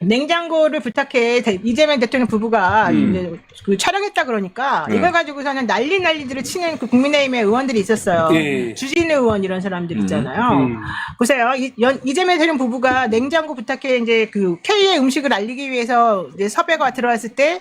냉장고를 부탁해 대- 이재명 대통령 부부가 음. 이제 그 촬영했다 그러니까 네. 이걸 가지고서는 난리 난리들을 치는 그 국민의힘의 의원들이 있었어요. 예. 주진우 의원 이런 사람들 음. 있잖아요. 음. 보세요. 이, 연- 이재명 대통령 부부가 냉장고 부탁해 이제 그 K의 음식을 알리기 위해서 이제 섭외가 들어왔을 때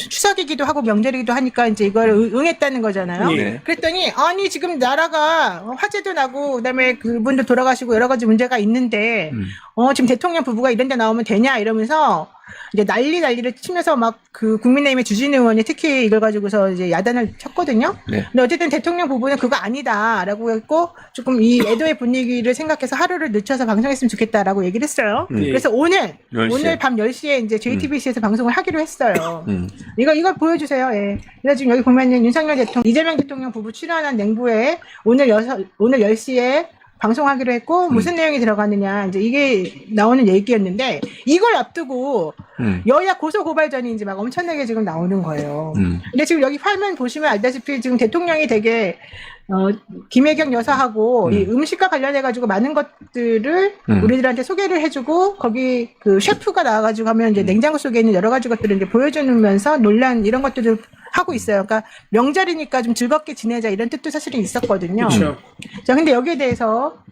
추- 추석이기도 하고 명절이기도 하니까 이제 이걸 응- 응했다는 거잖아요. 예. 네. 그랬더니 아니 지금 나라가 화재도 나고 그다음에 그분도 돌아가시고 여러 가지 문제가 있는데 음. 어 지금 대통령 부부가 이런 데 나오면 되냐 이러면서 이제 난리 난리를 치면서 막 그 국민의힘의 주진 의원이 특히 이걸 가지고서 이제 야단을 쳤거든요. 네. 근데 어쨌든 대통령 부부는 그거 아니다라고 했고 조금 이 애도의 분위기를 생각해서 하루를 늦춰서 방송했으면 좋겠다라고 얘기를 했어요. 음. 그래서 오늘 10시에. 오늘 밤 10시에 이제 JTBC에서 방송을 하기로 했어요. 음. 이거 이거 보여주세요. 예. 그래서 지금 여기 보면은 윤석열 대통령, 이재명 대통령 부부 출연한 냉부에 오늘 여섯 오늘 10시에 방송하기로 했고 무슨 내용이 들어가느냐 이제 이게 나오는 얘기였는데 이걸 앞두고 음. 여야 고소 고발전이 이제 막 엄청나게 지금 나오는 거예요. 음. 근데 지금 여기 화면 보시면 알다시피 지금 대통령이 되게 어, 김혜경 여사하고 음. 이 음식과 관련해 가지고 많은 것들을 음. 우리들한테 소개를 해주고 거기 그 셰프가 나와가지고 하면 음. 이제 냉장고 속에 있는 여러 가지 것들을 이제 보여주면서 논란 이런 것들을 하고 있어요. 그러니까 명절이니까 좀 즐겁게 지내자 이런 뜻도 사실은 있었거든요. 그렇죠. 자, 근데 여기에 대해서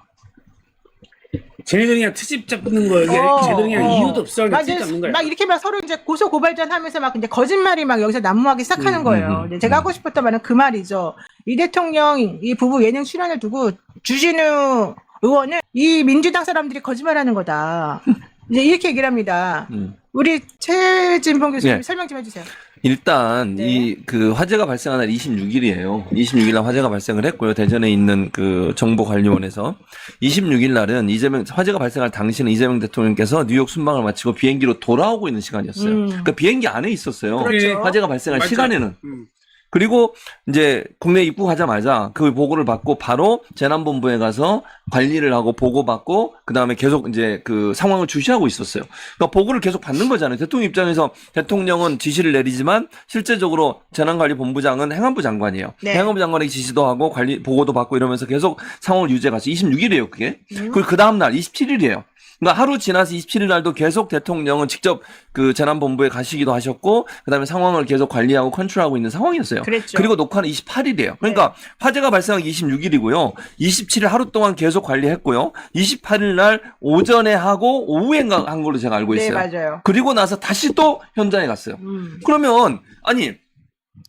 쟤네들이 그냥 트집 잡는 거예요. 어, 쟤네들이 그냥 어. 이유도 없어. 막, 트집 잡는 거야. 막 이렇게 막 서로 이제 고소 고발전 하면서 막 이제 거짓말이 막 여기서 난무하기 시작하는 음, 거예요. 음, 이제 제가 하고 싶었던 말은 그 말이죠. 이 대통령 이 부부 예능 출연을 두고 주진우 의원은 이 민주당 사람들이 거짓말하는 거다. 이제 이렇게 얘기를 합니다. 음. 우리 최진봉 교수님 네. 설명 좀 해주세요. 일단 네. 이그 화재가 발생한 날 26일이에요. 26일 날 화재가 발생을 했고요. 대전에 있는 그 정보관리원에서 26일 날은 이재명 화재가 발생할 당시는 이재명 대통령께서 뉴욕 순방을 마치고 비행기로 돌아오고 있는 시간이었어요. 음. 그러니까 비행기 안에 있었어요. 그렇죠. 화재가 발생할 맞아요. 시간에는 음. 그리고 이제 국내 입국하자마자 그 보고를 받고 바로 재난본부에 가서 관리를 하고 보고받고 그 다음에 계속 이제 그 상황을 주시하고 있었어요. 그러니까 보고를 계속 받는 거잖아요. 대통령 입장에서 대통령은 지시를 내리지만 실제적으로 재난관리본부장은 행안부 장관이에요. 네. 행안부 장관에게 지시도 하고 관리 보고도 받고 이러면서 계속 상황을 유지해 갔어요. 26일이에요, 그게. 음. 그리고 그 다음 날 27일이에요. 그러니까 하루 지나서 27일 날도 계속 대통령은 직접 그 재난본부에 가시기도 하셨고 그다음에 상황을 계속 관리하고 컨트롤하고 있는 상황이었어요. 그랬죠. 리고 녹화는 28일이에요. 그러니까 화재가 발생한 게 26일이고요. 27일 하루 동안 계속 관리했고요. 28일 날 오전에 하고 오후에 한 걸로 제가 알고 네, 있어요. 맞아요. 그리고 나서 다시 또 현장에 갔어요. 음. 그러면 아니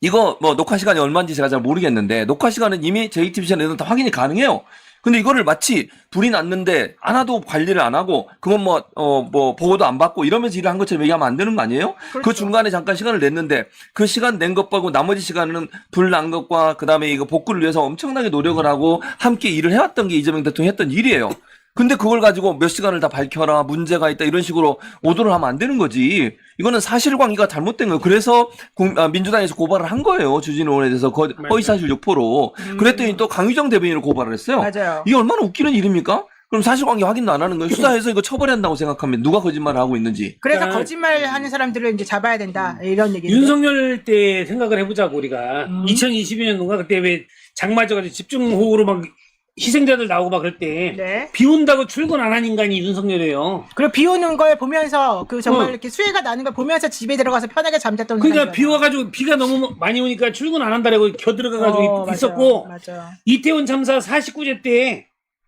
이거 뭐 녹화 시간이 얼마인지 제가 잘 모르겠는데 녹화 시간은 이미 JTBC는 다 확인이 가능해요. 근데 이거를 마치 불이 났는데 하나도 관리를 안 하고 그건 뭐 어 뭐 보고도 안 받고 이러면서 일을 한 것처럼 얘기하면 안 되는 거 아니에요? 그 그렇죠. 중간에 잠깐 시간을 냈는데 그 시간 낸것 빼고 나머지 시간은 불 난 것과 그다음에 이거 복구를 위해서 엄청나게 노력을 하고 함께 일을 해왔던 게 이재명 대통령이 했던 일이에요. 근데 그걸 가지고 몇 시간을 다 밝혀라 문제가 있다 이런 식으로 오도를 하면 안 되는 거지. 이거는 사실관계가 잘못된 거예요. 그래서 국- 아, 민주당에서 고발을 한 거예요. 주진우 의원에 대해서 거-. 허위사실 유포로. 그랬더니 또 강유정 대변인을 고발을 했어요. 맞아요. 이게 얼마나 웃기는 일입니까? 그럼 사실관계 확인도 안 하는 거예요. 수사해서 이거 처벌해야 한다고 생각하면 누가 거짓말을 하고 있는지. 그래서 그러니까- 거짓말 하는 사람들을 이제 잡아야 된다. 이런 얘기. 윤석열 때 생각을 해보자고 우리가 음. 2022년도인가 그때 왜 장마져가지고 집중호우로 막 희생자들 나오고 막 그럴 때비 네. 온다고 출근 안 한 인간이 윤석열이에요. 그리고 비 오는 걸 보면서 그 정말 어. 이렇게 수해가 나는 걸 보면서 집에 들어가서 편하게 잠잤던 그러니까. 비 와가지고 비가 너무 많이 오니까 출근 안 한다라고 겨 들어가가지고 어. 있었고 맞아요. 이태원 참사 49제 때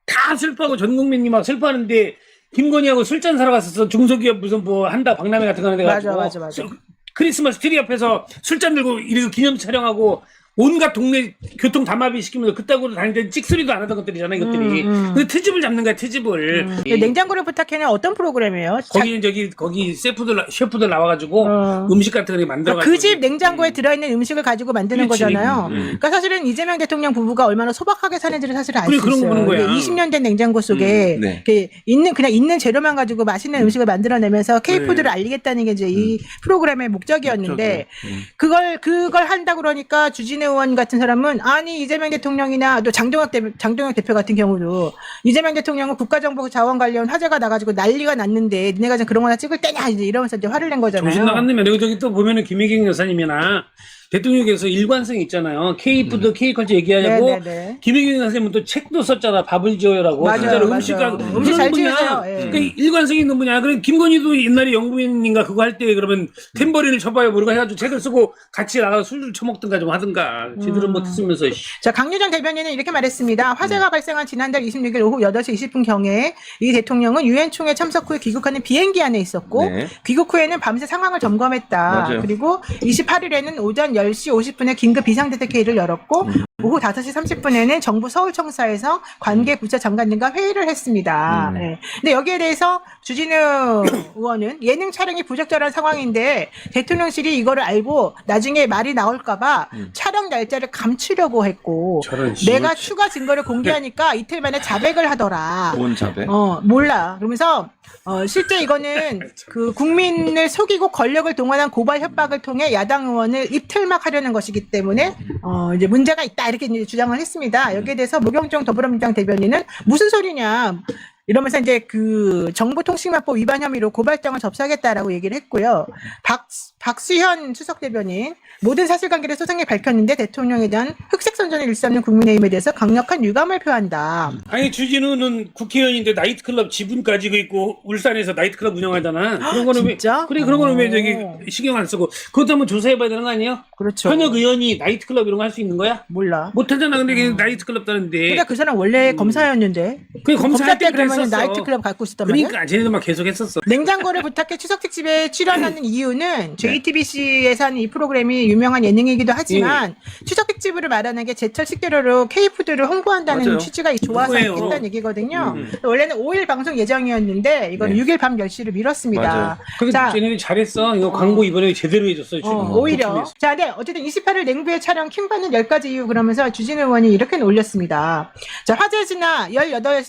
다 슬퍼하고 전 국민이 막 슬퍼하는데 김건희하고 술잔 사러 갔었어 중소기업 무슨 뭐 한다 박람회 같은 거 하는 데 맞아, 가지고 맞아, 맞아. 술- 크리스마스 트리 앞에서 술잔 들고 이렇게 기념 촬영하고 온갖 동네 교통 담합이 시키면서 그따구로 다니는데 찍소리도 안 하던 것들이잖아 이것들이 음, 음. 근데 트집을 잡는 거야 트집을 음. 냉장고를 부탁해는 어떤 프로그램이에요? 거기는 저기 거기 셰프들 나- 셰프들 나와가지고 어. 음식 같은 거 만들어 가지고 그 집 냉장고에 들어있는 음식을 가지고 만드는 그렇지. 거잖아요. 음. 그러니까 사실은 이재명 대통령 부부가 얼마나 소박하게 사는지를 사실 알 수 그래, 있어요. 보는 거야. 20년 된 냉장고 속에 음, 네. 이렇게 있는 그냥 있는 재료만 가지고 맛있는 음 식을 만들어내면서 K푸드를 알리겠다는 게 이제 이 프로그램의 목적이었는데 음. 그걸 그걸 한다 그러니까 주진우 의원 같은 사람은 아니 이재명 대통령이나 또 장동혁 대 장동혁 대표 같은 경우도 이재명 대통령은 국가정보 자원 관련 화재가 나가지고 난리가 났는데 니네가 지금 그런 거나 찍을 때냐 이러면서 이제 화를 낸 거잖아요. 정신 나갔네. 여기 저기 또 보면은 김혜경 여사님이나 대통령께서 일관성이 있잖아요. K푸드, K컬처 얘기하냐고. 네네네. 김혜경 선생님은 또 책도 썼잖아. 밥을 지어요라고. 맞아요, 진짜로 맞아요. 음식과 음식 잘. 지으세요. 예. 그러니까 일관성이 있는 분야. 그럼 김건희도 옛날에 영부인인가 그거 할 때 그러면 탬버린을 쳐봐요 모르고 해가지고 책을 쓰고 같이 나가서 술을 처먹든가 좀 하든가. 지들은 음. 못했으면서. 자, 강유정 대변인은 이렇게 말했습니다. 화재가 발생한 지난달 26일 오후 8시 20분경에 이 대통령은 유엔 총회 참석 후에 귀국하는 비행기 안에 있었고 네. 귀국 후에는 밤새 상황을 점검했다. 맞아요. 그리고 28일에는 오전 10시 50분에 긴급 비상대책회의를 열었고 음. 오후 5시 30분에는 정부 서울청사에서 관계 부처 장관 등과 회의를 했습니다. 음. 예. 근데 여기에 대해서 주진우 의원은 예능 촬영이 부적절한 상황인데 대통령실이 이거를 알고 나중에 말이 나올까봐 음. 촬영 날짜를 감추려고 했고 저런 내가 추가 증거를 공개하니까 이틀 만에 자백을 하더라. 온 자배. 어, 몰라. 그러면서, 어, 실제 이거는 그 국민을 속이고 권력을 동원한 고발 협박을 통해 야당 의원을 입틀막 하려는 것이기 때문에, 어, 이제 문제가 있다. 이렇게 이제 주장을 했습니다. 여기에 대해서 무경정 더불어민주당 대변인은 무슨 소리냐. 이러면서 이제 그 정보통신망법 위반 혐의로 고발장을 접수하겠다라고 얘기를 했고요. 박, 박수현 수석 대변인 모든 사실관계를 소상히 밝혔는데 대통령에 대한 흑색 선전을 일삼는 국민의힘에 대해서 강력한 유감을 표한다. 아니 주진우는 국회의원인데 나이트클럽 지분까지 있고 울산에서 나이트클럽 운영하잖아. 그런 거는 진짜? 왜 그래 그런 거는 왜 어. 저기 신경 안 쓰고 그것도 한번 조사해 봐야 되는 거 아니에요? 그렇죠. 현역 의원이 나이트클럽 이런 거 할 수 있는 거야? 몰라. 못 하잖아. 근데 걔 나이트클럽 다는데. 그러니까 그 사람 원래 검사였는데 그 검사 때때 그러면. 나이트클럽 갖고 있었단 말이야. 그러니까 쟤네들만 계속 했었어. 냉장고를 부탁해 추석 특집에 출연하는 이유는 JTBC에서 하는 이 프로그램이 유명한 예능이기도 하지만 추석 특집으로 말하는 게 제철 식재료로 K푸드를 홍보한다는 맞아요. 취지가 좋아서 그거예요. 했다는 얘기거든요. 음. 원래는 5일 방송 예정이었는데 이건 네. 6일 밤 10시를 미뤘습니다. 근데 자, 쟤네들이 잘했어. 이거 광고 이번에 제대로 해줬어. 지금. 어, 오히려. 자, 네, 어쨌든 28일 냉부의 촬영 킹 받는 10가지 이유 그러면서 주진우 의원이 이렇게 올렸습니다. 자, 화재 지나 18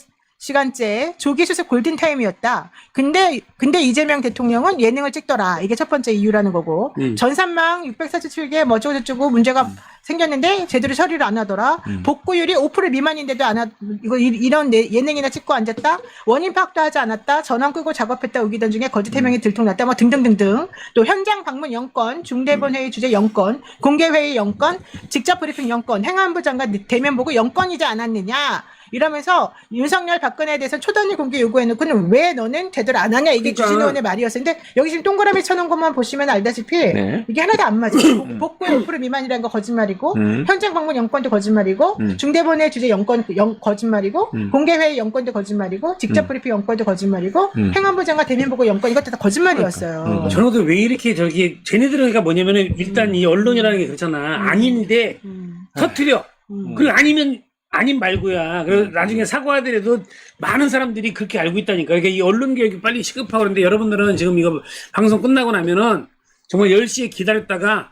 시간째 조기 수습 골든 타임이었다. 근데, 근데 이재명 대통령은 예능을 찍더라. 이게 첫 번째 이유라는 거고. 음. 전산망 647개 뭐 어쩌고 저쩌고 문제가 생겼는데 제대로 처리를 안 하더라. 음. 복구율이 5% 미만인데도 안 하, 이거 이- 이런 내- 예능이나 찍고 앉았다. 원인 파악도 하지 않았다. 전원 끄고 작업했다. 우기던 중에 거짓 해명이 들통났다. 뭐 등등등등. 또 현장 방문 영건, 중대본 회의 주재 영건, 공개 회의 영건, 직접 브리핑 영건, 행안부 장관 대면 보고 영건이지 않았느냐. 이러면서 윤석열 박근혜에 대해서 초단위 공개 요구해놓고는 왜 너는 제대로 안 하냐 이게 그러니까. 주진우 의원의 말이었는데 여기 지금 동그라미 쳐놓은 것만 보시면 알다시피 네. 이게 하나도 안 맞아요. 복- 복구의 5% 미만이라는 거 거짓말이고 음. 현장 방문 영건도 거짓말이고 음. 중대본의 주재 영건 영, 거짓말이고 음. 공개회의 영건도 거짓말이고 직접 음. 브리핑 영건도 거짓말이고 음. 행안부 장관 대면 보고 영건 이것도 다 거짓말이었어요. 음. 저런 것들 왜 이렇게 저기 쟤네들은 그러니까 뭐냐면은 일단 이 언론이라는 게 그렇잖아. 아닌데 음. 터트려. 음. 그 아니면 아닌 말고야. 그래서 나중에 사과하더라도 많은 사람들이 그렇게 알고 있다니까. 그러니까 이 언론 교육이 빨리 시급하고 그런데 여러분들은 지금 이거 방송 끝나고 나면은 정말 10시에 기다렸다가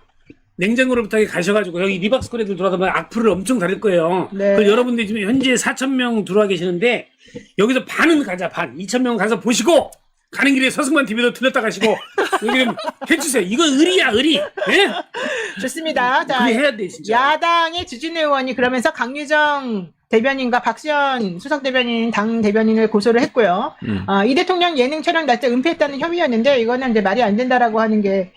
냉장고를 부탁해 가셔가지고 여기 리박스콜에들 들어가면 악플을 엄청 달을 거예요. 네. 그 여러분들이 지금 현재 4,000명 들어와 계시는데 여기서 반은 가자, 반. 2,000명 가서 보시고 가는 길에 서승만 TV도 들렸다 가시고 여기 좀 해주세요. 이거 의리야, 의리. 예? 좋습니다. 자, 그래 해야 돼, 진짜. 야당의 주진우 의원이 그러면서 강유정 대변인과 박시현 수석 대변인 당 대변인을 고소를 했고요. 음. 아, 이 대통령 예능 촬영 날짜 은폐했다는 혐의였는데 이거는 이제 말이 안 된다라고 하는 게그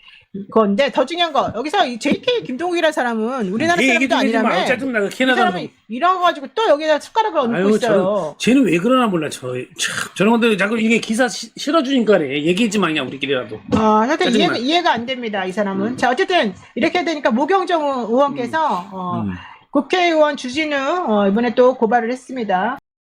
건데 더 중요한 거 여기서 이 JK 김동욱이라는 사람은 우리나라 얘 얘기 사람도 좀 아니라며 짜증나. 그 이 캐나다 사람은 이런 거 가지고 또 여기다 숟가락을 얹고 아유, 있어요. 쟤는 왜 그러나 몰라, 저. 참, 저런 것들 자꾸 이게 기사 시- 실어주니까 그래. 얘기하지 마냐, 우리끼리라도. 아, 하여튼 짜증나. 이해가, 이해가 안 됩니다, 이 사람은. 자, 어쨌든, 이렇게 되니까 모경정 의원께서, 어, 음. 국회의원 주진우, 어, 이번에 또 고발을 했습니다.